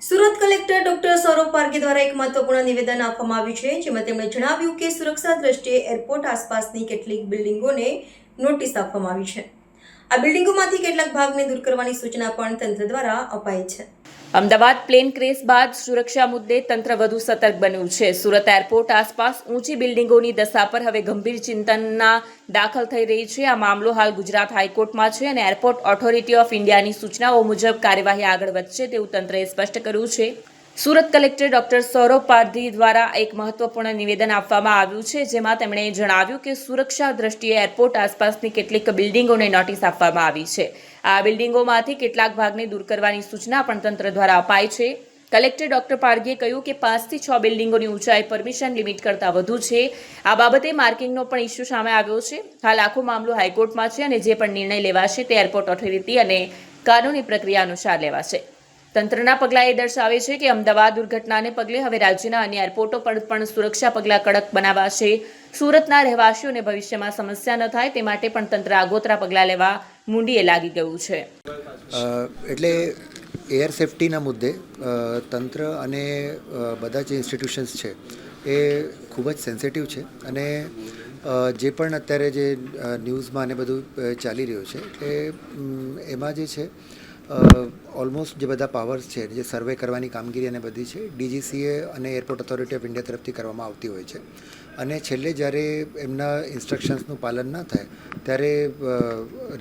Surat collector doctor Saurabh Parge દ્વારા એક મહત્વપૂર્ણ નિવેદન આપવામાં આવ્યું છે, જેમાં તેમણે જણાવ્યું કે સુરક્ષા દ્રષ્ટિએ એરપોર્ટ આસપાસની કેટલીક બિલ્ડિંગોને નોટિસ આપવામાં આવી છે. આ બિલ્ડિંગોમાંથી કેટલાક ભાગને દૂર કરવાની સૂચના પણ તંત્ર દ્વારા અપાઈ છે. અમદાવાદ પ્લેન ક્રેશ બાદ સુરક્ષા મુદ્દે તંત્ર વધુ સતર્ક બન્યું છે. સુરત એરપોર્ટ આસપાસ ઊંચી બિલ્ડિંગોની દશા પર હવે ગંભીર ચિંતનના દાખલ થઈ રહી છે. આ મામલો હાલ ગુજરાત હાઈકોર્ટમાં છે અને એરપોર્ટ ઓથોરિટી ઓફ ઇન્ડિયાની સૂચનાઓ મુજબ કાર્યવાહી આગળ વધશે તેવું તંત્રએ સ્પષ્ટ કર્યું છે. સુરત કલેક્ટર ડોક્ટર સૌરભ પારધી દ્વારા એક મહત્વપૂર્ણ નિવેદન આપવામાં આવ્યું છે, જેમાં તેમણે જણાવ્યું કે સુરક્ષા દ્રષ્ટિએ એરપોર્ટ આસપાસની કેટલીક બિલ્ડિંગોને નોટિસ આપવામાં આવી છે. આ બિલ્ડિંગોમાંથી કેટલાક ભાગને દૂર કરવાની સૂચના પણ તંત્ર દ્વારા અપાઈ છે. કલેક્ટર ડોક્ટર પારગીએ કહ્યું કે પાંચથી છ બિલ્ડિંગોની ઊંચાઈ પરમિશન લિમિટ કરતાં વધુ છે. આ બાબતે માર્કિંગનો પણ ઇસ્યુ સામે આવ્યો છે. હાલ આખો મામલો હાઈકોર્ટમાં છે અને જે પણ નિર્ણય લેવાશે તે એરપોર્ટ ઓથોરિટી અને કાનૂની પ્રક્રિયા અનુસાર લેવાશે. તંત્રના પગલાં એ દર્શાવે છે કે અમદાવાદ દુર્ઘટનાને પગલે હવે રાજ્યના અન્ય એરપોર્ટો પર પણ સુરક્ષા પગલાં કડક બનાવાશે. સુરતના રહેવાસીઓને ભવિષ્યમાં સમસ્યા ન થાય તે માટે પણ તંત્ર આગોતરા પગલાં લેવા મુંડીએ લાગી ગયું છે. એટલે એર સેફટીના મુદ્દે તંત્ર અને બધા જે ઇન્સ્ટિટ્યુશન્સ છે એ ખૂબ જ સેન્સિટિવ છે અને જે પણ અત્યારે જે ન્યૂઝમાં ને બધું ચાલી રહ્યું છે, એ એમાં જે છે ઓલમોસ્ટ જે બધા પાવર્સ છે, જે સર્વે કરવાની કામગીરી અને બધી છે ડીજીસીએ અને એરપોર્ટ ઓથોરિટી ઓફ ઇન્ડિયા તરફથી કરવામાં આવતી હોય છે. અને છેલ્લે જ્યારે એમના ઇન્સ્ટ્રક્શન્સનું પાલન ન થાય, ત્યારે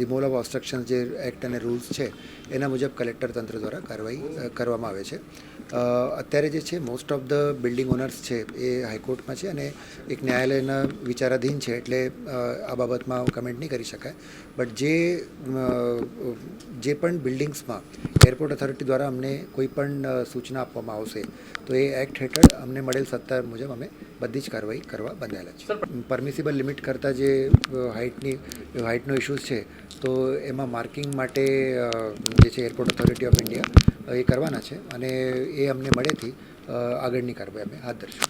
રિમૂવલ ઓફ ઓબ્સ્ટ્રક્શન્સ જે એક્ટ અને રૂલ્સ છે, એના મુજબ કલેક્ટર તંત્ર દ્વારા કાર્યવાહી કરવામાં આવે છે. અત્યારે જે છે most of the building owners છે, એ હાઈકોર્ટમાં છે અને એક ન્યાયાલયના વિચારાધીન છે, એટલે આ બાબતમાં કમેન્ટ નહીં કરી શકાય. બટ જે જે પણ બિલ્ડિંગ્સમાં એરપોર્ટ ઓથોરિટી દ્વારા અમને કોઈ પણ સૂચના આપવામાં આવશે તો એ એક્ટ હેઠળ અમને મળેલ સત્તા મુજબ અમે બધી જ કાર્યવાહી કરવા બંધાયેલા છે પરમિસિબલ લિમિટ કરતાં જે હાઇટની હાઇટનો ઇશ્યુઝ છે તો એમાં માર્કિંગ માટે જે છે એરપોર્ટ ઓથોરિટી ઓફ ઇન્ડિયા એ કરવાના છે અને એ અમને મળેથી આગળની કાર્યવાહી અમે હાથ ધરશું.